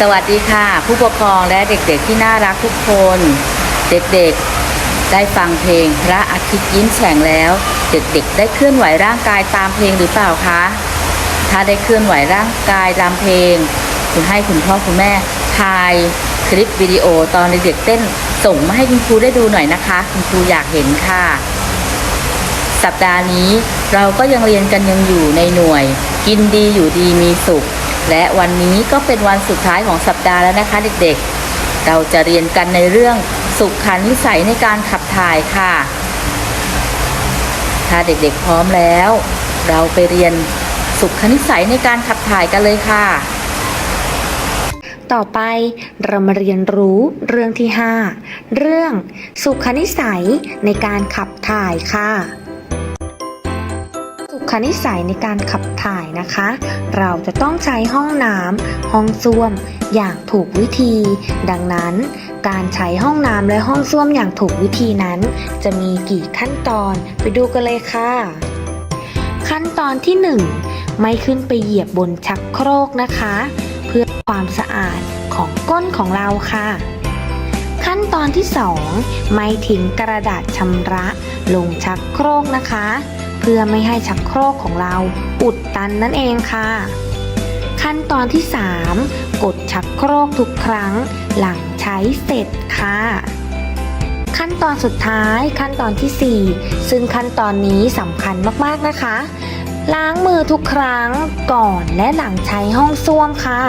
สวัสดีค่ะ ผู้ปกครองและเด็กๆที่น่ารักทุกคน เด็กๆได้ฟังเพลงพระอาทิตย์ยิ้มแฉ่งแล้ว เด็กๆ ได้เคลื่อนไหวร่างกายตามเพลงหรือเปล่าคะ ถ้าได้เคลื่อนไหวร่างกายตามเพลง คุณให้คุณพ่อคุณแม่ถ่ายคลิปวิดีโอตอนเด็กๆเต้นส่งมาให้คุณครูได้ดูหน่อยนะคะ คุณครูอยากเห็นค่ะ สัปดาห์นี้เราก็ยังเรียนกันยังอยู่ในหน่วย กินดีอยู่ดีมีสุข และวันนี้ก็เป็นวันสุดท้ายของสัปดาห์แล้วนะคะเด็กๆ เราจะเรียนกันในเรื่องสุขขานิสัยในการขับถ่ายค่ะ ถ้าเด็กๆพร้อมแล้ว เราไปเรียน สุขคณิสัยในการขับถ่ายกันเลยค่ะ ต่อไปเรามาเรียนรู้เรื่องที่ 5 เรื่องสุขนิสัยในการขับถ่ายค่ะสุขนิสัยในการขับถ่ายนะคะ เราจะต้องใช้ห้องน้ำห้องส้วม อย่างถูกวิธี ดังนั้น การใช้ห้องน้ำและห้องส้วมอย่างถูกวิธีนั้น จะมีกี่ขั้นตอนไปดูกันเลยค่ะ ขั้นตอนที่ 1 ไม่ขึ้นไปเหยียบบนชักโครกนะคะ เพื่อความสะอาดของก้นของเราค่ะ ขั้นตอนที่ 2 ไม่ทิ้งกระดาษชำระลงชักโครกนะคะ เพื่อไม่ให้ชักโครกของเราอุดตันนั่นเองค่ะ ขั้นตอนที่ 3 กดชักโครกทุกครั้งหลังใช้เสร็จค่ะขั้นตอนสุดท้ายขั้นตอนทีสี่4 ซึ่งขั้นตอนนี้สำคัญมากๆนะคะ ล้างมือทุกครั้งก่อนและหลังใช้ห้องส้วมค่ะ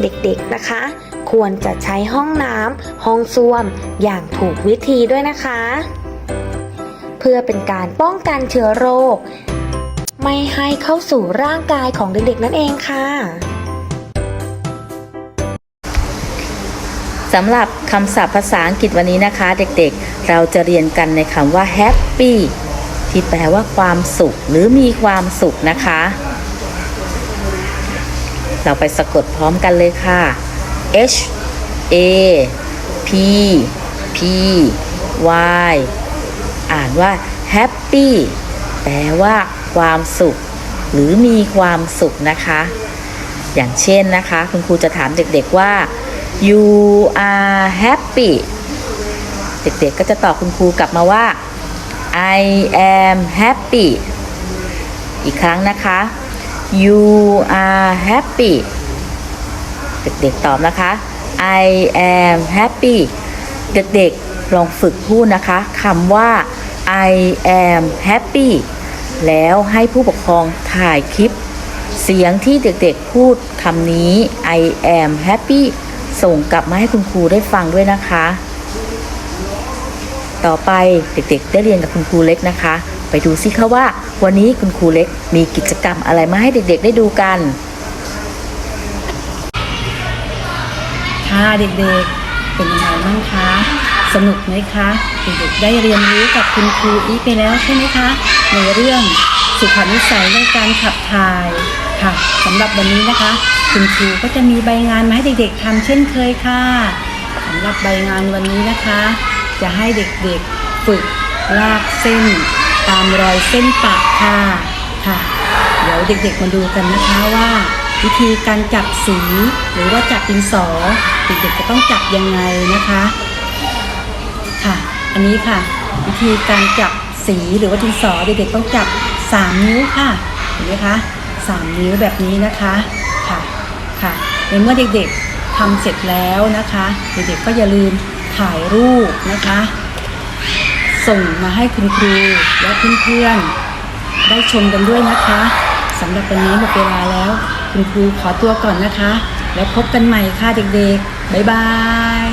เด็กๆนะคะ ควรจะใช้ห้องน้ำห้องส้วมอย่างถูกวิธีด้วยนะคะ เพื่อเป็นการป้องกันเชื้อโรค ไม่ให้เข้าสู่ร่างกายของเด็กๆนั่นเองค่ะสำหรับคำศัพท์ภาษาอังกฤษวันนี้นะคะ เด็กๆ เราจะเรียนกันในคำว่า happy ที่แปลว่าความสุขหรือมีความสุขนะคะ เราไปสะกดพร้อมกันเลยค่ะ H A P P Y อ่านว่า happy แปลว่าความสุข หรือมีความสุขนะคะ อย่างเช่นนะคะ คุณครูจะถามเด็กๆว่า you are happy เด็กๆก็จะตอบคุณครูกลับมาว่า I am happy อีกครั้งนะคะ you are happy เด็กๆตอบนะคะ I am happy เด็กๆลองฝึกพูดนะคะคำว่า I am happy แล้วให้ผู้ปกครองถ่ายคลิป เสียงที่เด็กๆพูดคำนี้ I am happy ส่งกลับมาให้คุณครูได้ฟังด้วยนะคะ ต่อไปเด็กๆ ได้เรียนกับคุณครูเล็กนะคะ ไปดูซิคะว่า วันนี้คุณครูเล็กมีกิจกรรมอะไรมาให้เด็กๆ ได้ดูกัน ค่ะเด็กๆ เป็นยังไงบ้างคะ สนุกไหมคะเด็กๆได้เรียนรู้กับคุณครูอีกไปแล้วใช่ไหมคะในเรื่องสุขนิสัยในการขับถ่ายค่ะสำหรับวันนี้นะคะ คุณครูก็จะมีใบงานมาให้เด็กๆทำเช่นเคยค่ะสำหรับใบงานวันนี้นะคะ จะให้เด็กๆฝึกลากเส้น ตามรอยเส้นปะค่ะค่ะ เดี๋ยวเด็กๆมาดูกันนะคะว่า วิธีการจับสีหรือว่าจับดินสอ เด็กๆจะต้องจับยังไงนะคะ ค่ะ อันนี้ค่ะ วิธีการจับสีหรือว่าดินสอเด็กๆต้องจับ 3 นิ้วค่ะ เห็นไหมคะ3นิ้วแบบนี้นะคะค่ะค่ะในเมื่อเด็กๆทำเสร็จแล้วนะคะ เด็กๆก็อย่าลืม ถ่ายรูปนะคะ ส่งมาให้คุณครูและเพื่อนๆได้ชมกันด้วยนะคะสำหรับวันนี้หมดเวลาแล้ว คุณครูขอตัวก่อนนะคะ แล้วพบกันใหม่ค่ะเด็กๆ บ๊ายบาย